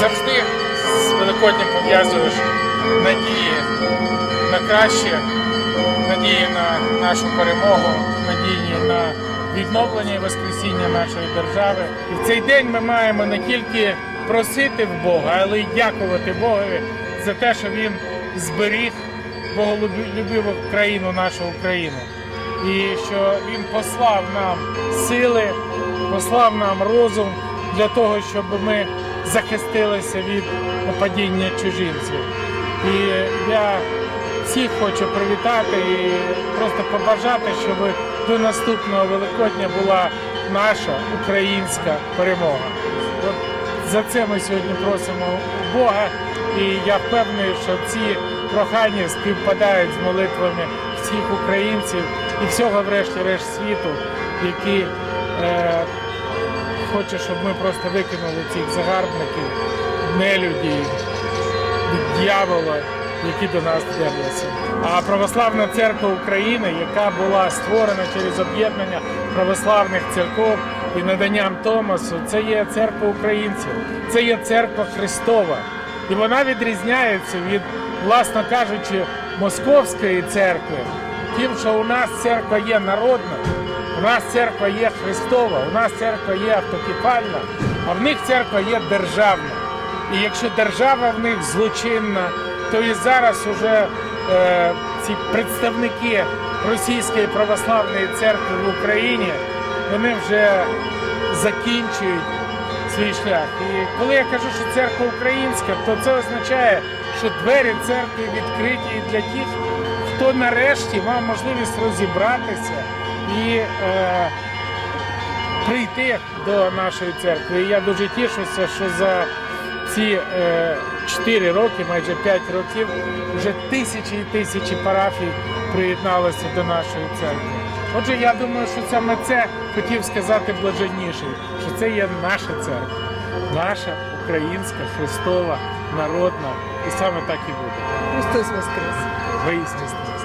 завжди з Великоднім пов'язуєш надії на краще, надії на нашу перемогу, надії на відновлення і воскресіння нашої держави. І в цей день ми маємо не тільки просити в Бога, але й дякувати Богові за те, що Він зберіг боголюбиву країну, нашу Україну. І що він послав нам сили, послав нам розум для того, щоб ми захистилися від нападіння чужинців. І я всіх хочу привітати і просто побажати, щоб до наступного Великодня була наша українська перемога. От за це ми сьогодні просимо Бога, і я впевнений, що ці прохання співпадають з молитвами всіх українців і всього, врешті-решт, світу, які е, хоче, щоб ми просто викинули цих загарбників, нелюдів, дьявола, які до нас вдерлися. А Православна церква України, яка була створена через об'єднання православних церков і наданням Томасу, це є церква українців, це є церква Христова. І вона відрізняється від, власно кажучи, московської церкви, тим, що у нас церква є народна, у нас церква є Христова, у нас церква є автокефальна, а в них церква є державна. І якщо держава в них злочинна, то і зараз уже е, ці представники Російської православної церкви в Україні вони вже закінчують свій шлях. І коли я кажу, що церква українська, то це означає, що двері церкви відкриті для тих, хто нарешті мав можливість розібратися і е, прийти до нашої церкви. І я дуже тішуся, що за ці е, 4 роки, майже 5 років, вже тисячі і тисячі парафій приєдналися до нашої церкви. Отже, я думаю, що саме це хотів сказати блаженніший, що це є наша церква, наша українська, Христова, народна, і саме так і буде. Христос Воскрес! Воістину.